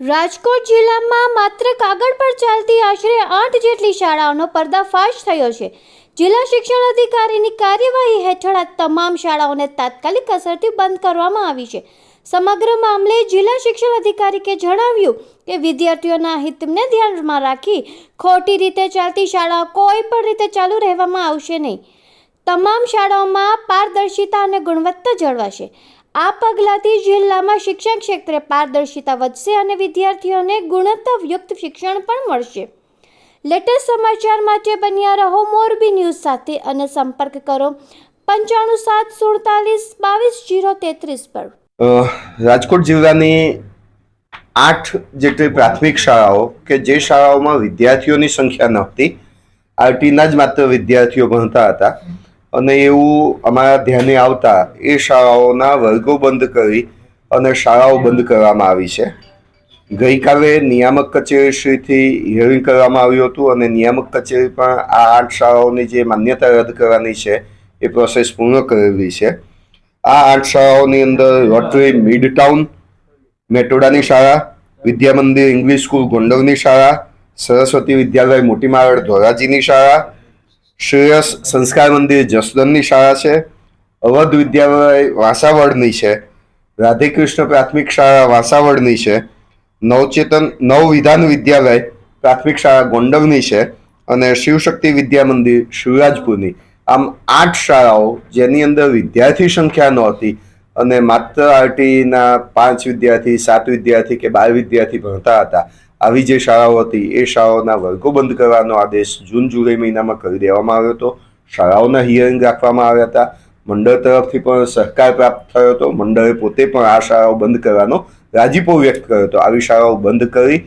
રાજકોટ જિલ્લામાં માત્ર કાગળ પર ચાલતી આશરે આઠ જેટલી શાળાઓનો પર્દાફાશ થયો છે. જિલ્લા શિક્ષણ અધિકારીની કાર્યવાહી હેઠળ આ તમામ શાળાઓને તાત્કાલિક અસરથી બંધ કરવામાં આવી છે. સમગ્ર મામલે જિલ્લા શિક્ષણ અધિકારી જણાવ્યું કે વિદ્યાર્થીઓના હિતને ધ્યાનમાં રાખી ખોટી રીતે ચાલતી શાળાઓ કોઈ પણ રીતે ચાલુ રહેવામાં આવશે નહીં. તમામ શાળાઓમાં પારદર્શિતા અને ગુણવત્તા જળવાશે. આ પગલાંથી જિલ્લામાં શિક્ષણ ક્ષેત્રે પારદર્શિતા વધશે અને વિદ્યાર્થીઓને ગુણવત્તાયુક્ત શિક્ષણ પણ મળશે. લેટેસ્ટ સમાચાર માટે બન્યા રહો મોરબી ન્યૂઝ સાથે અને સંપર્ક કરો પંચાણું સાત સુડતાલીસ બાવીસ જીરો તેત્રીસ પર. રાજકોટ જિલ્લાની આઠ જેટલી પ્રાથમિક શાળાઓ કે જે શાળાઓમાં વિદ્યાર્થીઓની સંખ્યા નહોતી, આરટીના જ માત્ર વિદ્યાર્થીઓ ભણતા હતા. અને એવું અમારા ધ્યાને આવતા એ શાળાઓના વર્ગો બંધ કરી અને શાળાઓ બંધ કરવામાં આવી છે. ગઈકાલે નિયામક કચેરીશ્રીથી હિયરિંગ કરવામાં આવ્યું હતું અને નિયામક કચેરી પણ આ આઠ શાળાઓની જે માન્યતા રદ કરવાની છે એ પ્રોસેસ પૂર્ણ કરેલી છે. આ આઠ શાળાઓની અંદર રોટરી મિડ ટાઉન મેટોડાની શાળા, વિદ્યામંદિર ઇંગ્લિશ સ્કૂલ ગોંડલની શાળા, સરસ્વતી વિદ્યાલય મોટી મારડ ધોરાજીની શાળા શ્રેયસ સંસ્કાર મંદિર જસદનની શાળા છે. અવધ વિદ્યાલય વાસાવડની છે. રાધેકૃષ્ણ પ્રાથમિક શાળા વાસાવડની છે. નવચેતન નવ વિધાન વિદ્યાલય પ્રાથમિક શાળા ગોંડલની છે અને શિવશક્તિ વિદ્યા મંદિર શિવરાજપુરની. આમ આઠ શાળાઓ જેની અંદર વિદ્યાર્થી સંખ્યા નહોતી અને માત્ર આરટીના પાંચ વિદ્યાર્થી, સાત વિદ્યાર્થી કે બાર વિદ્યાર્થી ભણતા હતા. આવી જે શાળાઓ હતી, એ શાળાઓના વર્ગો બંધ કરવાનો આદેશ જૂન, જુલાઈ મહિનામાં કરી દેવામાં આવ્યો હતો. શાળાઓના હિયરિંગ રાખવામાં આવ્યા હતા. મંડળ તરફથી પણ સહકાર પ્રાપ્ત થયો હતો. મંડળે પોતે પણ આ શાળાઓ બંધ કરવાનો રાજીપો વ્યક્ત કર્યો હતો. આવી શાળાઓ બંધ કરી